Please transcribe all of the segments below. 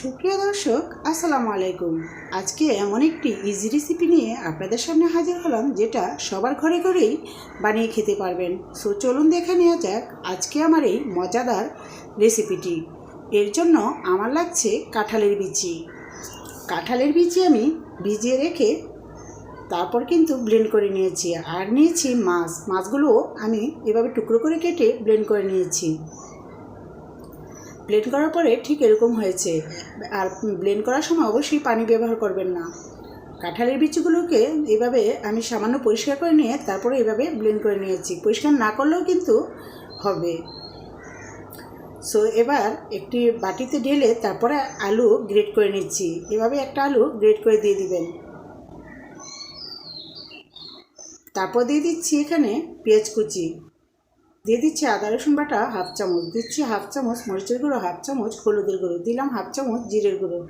সুপ্রিয় দর্শক, আসসালামু আলাইকুম। আজকে এমন একটি ইজি রেসিপি নিয়ে আপনাদের সামনে হাজির হলাম, যেটা সবার ঘরে ঘরেই বানিয়ে খেতে পারবেন। সো চলুন দেখে নেওয়া যাক আজকে আমার এই মজাদার রেসিপিটি এর জন্য আমার লাগছে কাঁঠালের বিচি। কাঁঠালের বিচি আমি ভিজিয়ে রেখে তারপর কিন্তু ব্লেন্ড করে নিয়েছি। আর নিয়েছি মাছ। মাছগুলো আমি এভাবে টুকরো করে কেটে ব্লেন্ড করে নিয়েছি। ব্লেন্ড করার পরে ঠিক এরকম হয়েছে। আর ব্লেন্ড করার সময় অবশ্যই পানি ব্যবহার করবেন না। কাঁঠালের বিচিগুলোকে এভাবে আমি সামান্য পরিষ্কার করে নিয়ে তারপরে এভাবে ব্লেন্ড করে নিয়েছি। পরিষ্কার না করলেও কিন্তু হবে। সো এবার একটি বাটিতে ঢেলে তারপরে আলু গ্রেট করে নিচ্ছি। এভাবে একটা আলু গ্রেট করে দিয়ে দিবেন। তারপর দিয়ে দিচ্ছি এখানে পেঁয়াজ কুচি। দিয়ে দিচ্ছি আদা, রসুন বাটা, হাফ চামচ। দিচ্ছি হাফ চামচ মরিচের গুঁড়ো, হাফ চামচ হলুদের গুঁড়ো। দিলাম হাফ চামচ জিরের গুঁড়ো।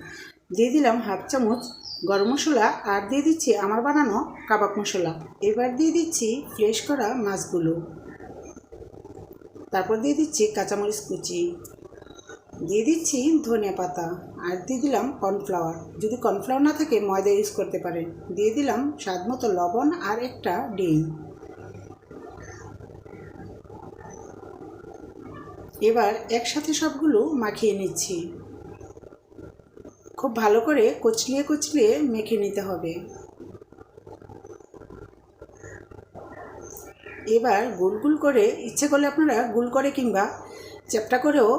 দিয়ে দিলাম হাফ চামচ গরম মশলা আর দিয়ে দিচ্ছি আমার বানানো কাবাব মশলা। এবার দিয়ে দিচ্ছি ফ্রেশ করা মাছগুলো। তারপর দিয়ে দিচ্ছি কাঁচামরিচ কুচি। দিয়ে দিচ্ছি ধনিয়া পাতা আর দিয়ে দিলাম কর্নফ্লাওয়ার। যদি কর্নফ্লাওয়ার না থাকে ময়দা ইউজ করতে পারেন। দিয়ে দিলাম স্বাদ মতো লবণ আর একটা ডিম। এবার একসাথে সবগুলো মাখিয়ে নিচ্ছি। খুব ভালো করে কচলিয়ে কচলিয়ে মেখে নিতে হবে। এবার গুল গুল করে, ইচ্ছে করলে আপনারা গুল করে কিংবা চ্যাপটা করেও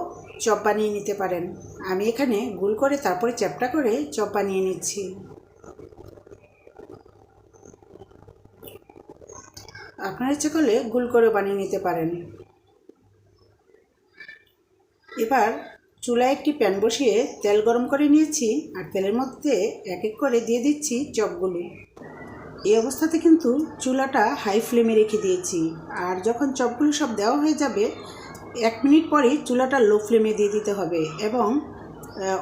চপ বানিয়ে নিতে পারেন। আমি এখানে গুল করে তারপরে চ্যাপটা করে চপ বানিয়ে নিচ্ছি। আপনারা ইচ্ছে করলে গুল করে বানিয়ে নিতে পারেন। এবার চুলায় একটি প্যান বসিয়ে তেল গরম করে নিয়েছি আর তেলের মধ্যে এক এক করে দিয়ে দিচ্ছি চপগুলো। এই অবস্থাতে কিন্তু চুলাটা হাই ফ্লেমে রেখে দিয়েছি আর যখন চপগুলো সব দেওয়া হয়ে যাবে, এক মিনিট পরেই চুলাটা লো ফ্লেমে দিয়ে দিতে হবে এবং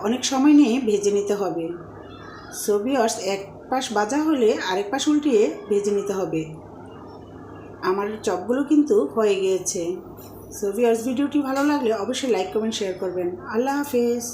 অনেক সময় নিয়ে ভেজে নিতে হবে। সোভিয়র্স এক পাশ বাজা হলে আরেক পাশ উল্টিয়ে ভেজে নিতে হবে। আমার চপগুলো কিন্তু হয়ে গিয়েছে। সো ভিউয়ার্স ভিডিওটি ভালো লাগলে অবশ্যই লাইক কমেন্ট শেয়ার করবেন। আল্লাহ হাফেজ।